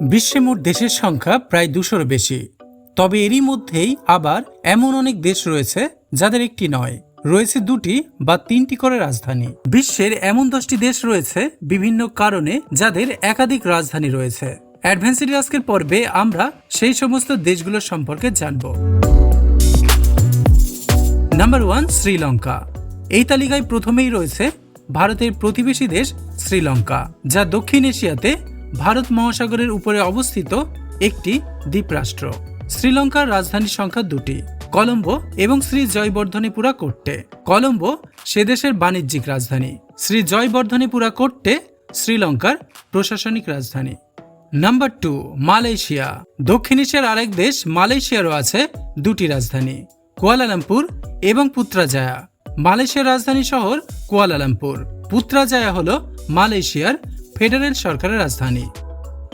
বিশ্বে মোট দেশের সংখ্যা প্রায় দুশোর বেশি। তবে এরই মধ্যেই আবার এমন অনেক দেশ রয়েছে যাদের একটি নয়। রয়েছে দুটি বা তিনটি করে রাজধানী। বিশ্বের এমন দশটি দেশ রয়েছে বিভিন্ন কারণে যাদের একাধিক রাজধানী রয়েছে। অ্যাডভেঞ্সারি আজকের পর্বে আমরা সেই সমস্ত দেশগুলোর সম্পর্কে জানব। Number one, Sri Lanka. এই তালিকায় প্রথমেই রয়েছে ভারতের প্রতিবেশী দেশ শ্রীলঙ্কা, যা দক্ষিণ এশিয়াতে ভারত মহাসাগরের উপরে অবস্থিত একটি দ্বীপরাষ্ট্র। শ্রীলঙ্কার রাজধানী সংখ্যা দুটি। কলম্বো এবং শ্রী জয়বর্ধনেপুরা কোট্টে কলম্বো সে দেশের বাণিজ্যিক রাজধানী। শ্রী জয়বর্ধনেপুরা কোট্টে শ্রীলঙ্কার প্রশাসনিক রাজধানী। Number two, Malaysia. দক্ষিণ এশিয়ার আরেক দেশ মালয়েশিয়ারও আছে দুটি রাজধানী, কুয়ালালামপুর এবং পুত্রাজায়া। মালয়েশিয়ার রাজধানী শহর কুয়ালালামপুর। পুত্রাজায়া হল মালয়েশিয়ার ফেডারেল সরকারের রাজধানী।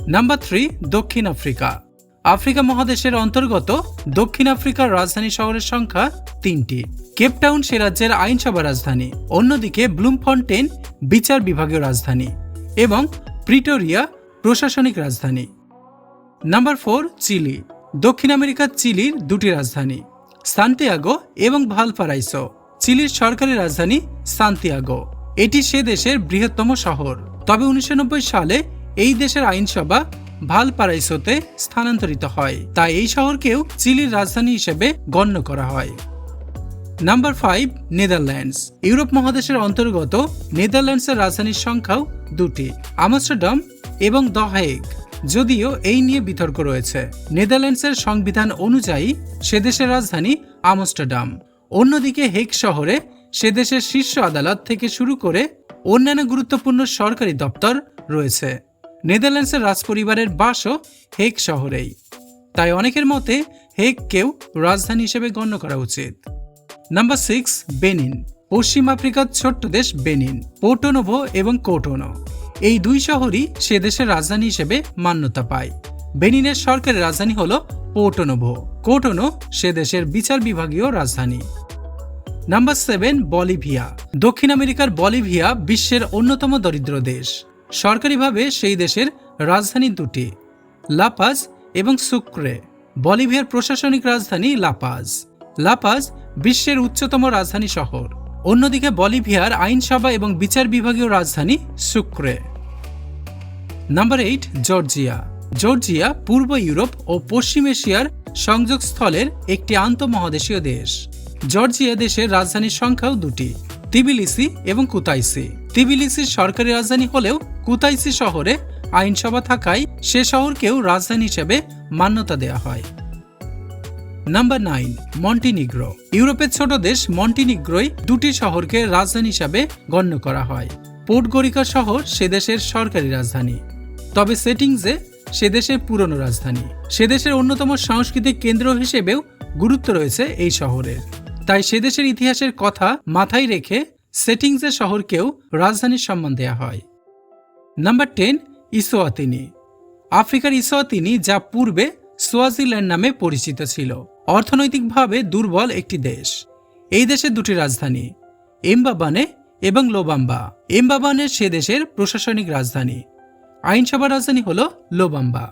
নাম্বার থ্রি, দক্ষিণ আফ্রিকা। আফ্রিকা মহাদেশের অন্তর্গত দক্ষিণ আফ্রিকার রাজধানী শহরের সংখ্যা তিনটি। কেপটাউন সে রাজ্যের আইনসভা রাজধানী, অন্যদিকে ব্লুমফন্টেন বিচার বিভাগীয় রাজধানী এবং প্রিটোরিয়া প্রশাসনিক রাজধানী। Number four, Chile. দক্ষিণ আমেরিকার চিলির দুটি রাজধানী, সান্তিয়াগো এবং ভালপারাইসো। চিলির সরকারি রাজধানী সান্তিয়াগো। এটি সে দেশের বৃহত্তম শহর। তবে উনিশশো নব্বই সালে এই দেশের আইনসভা ভালপারাইসোতে স্থানান্তরিত হয়। তাই এই শহরকেও চিলির রাজধানী হিসেবে গণ্য করা হয়। Number five, Netherlands. ইউরোপ মহাদেশের অন্তর্গত নেদারল্যান্ডসের রাজধানীর সংখ্যাও দুটি, আমস্টারডাম এবং দ্য হেগ। যদিও এই নিয়ে বিতর্ক রয়েছে। নেদারল্যান্ডসের সংবিধান অনুযায়ী সে দেশের রাজধানী আমস্টারডাম। অন্যদিকে হেগ শহরে সে দেশের শীর্ষ আদালত থেকে শুরু করে অন্যান্য গুরুত্বপূর্ণ সরকারি দপ্তর রয়েছে। নেদারল্যান্ডসের রাজপরিবারের বাসও হেগ শহরেই। তাই অনেকের মতে হেগকেও রাজধানী হিসেবে গণ্য করা উচিত। Number six, Benin. পশ্চিম আফ্রিকার ছোট্ট দেশ বেনিন, পোর্টোনোভো এবং কোটোনো। এই দুই শহরই সে দেশের রাজধানী হিসেবে মান্যতা পায়। বেনিনের সরকারের রাজধানী হল পোর্টোনোভো। কোটোনো সে দেশের বিচার বিভাগীয় রাজধানী। নাম্বার সেভেন বলিভিয়া দক্ষিণ আমেরিকার বলিভিয়া বিশ্বের অন্যতম দরিদ্র দেশ। সরকারিভাবে সেই দেশের রাজধানী দুটি লাপাজ এবং সুক্রে বলিভিয়ার প্রশাসনিক রাজধানী লাপাজ লাপাজ বিশ্বের উচ্চতম রাজধানী শহর। অন্যদিকে বলিভিয়ার আইনসভা এবং বিচার বিভাগীয় রাজধানী Sucre number eight Georgia Georgia, পূর্ব ইউরোপ ও পশ্চিম এশিয়ার সংযোগস্থলের একটি আন্তঃমহাদেশীয় দেশ। জর্জিয়া দেশের রাজধানীর সংখ্যাও দুটি, তিবিলিসি এবং কুতাইসি। তিবিলিসির সরকারি রাজধানী হলেও কুতাইসি শহরে আইনসভা থাকায় সে শহরকেও রাজধানী হিসেবে মান্যতা দেওয়া হয়। Number nine, Montenegro. ইউরোপের ছোট দেশ মন্টিনিগ্রোই দুটি শহরকে রাজধানী হিসাবে গণ্য করা হয়। পোর্টগরিকা শহর সে দেশের সরকারি রাজধানী। তবে সেটিংসে সে দেশের পুরনো রাজধানী। সে দেশের অন্যতম সাংস্কৃতিক কেন্দ্র হিসেবেও গুরুত্ব রয়েছে এই শহরের তাই সে দেশের ইতিহাসের কথা মাথায় রেখে সেটিংসের শহরকেও রাজধানীর সম্মান দেওয়া হয়। Number ten, Eswatini. আফ্রিকার ইসোয়াতিনি যা পূর্বে সোয়াজিল্যান্ড নামে পরিচিত ছিল, অর্থনৈতিকভাবে দুর্বল একটি দেশ। এই দেশের দুটি রাজধানী, এমবাবানে এবং লোবাম্বা। এমবাবানে সে দেশের প্রশাসনিক রাজধানী। আইনসভার রাজধানী হল লোবাম্বা।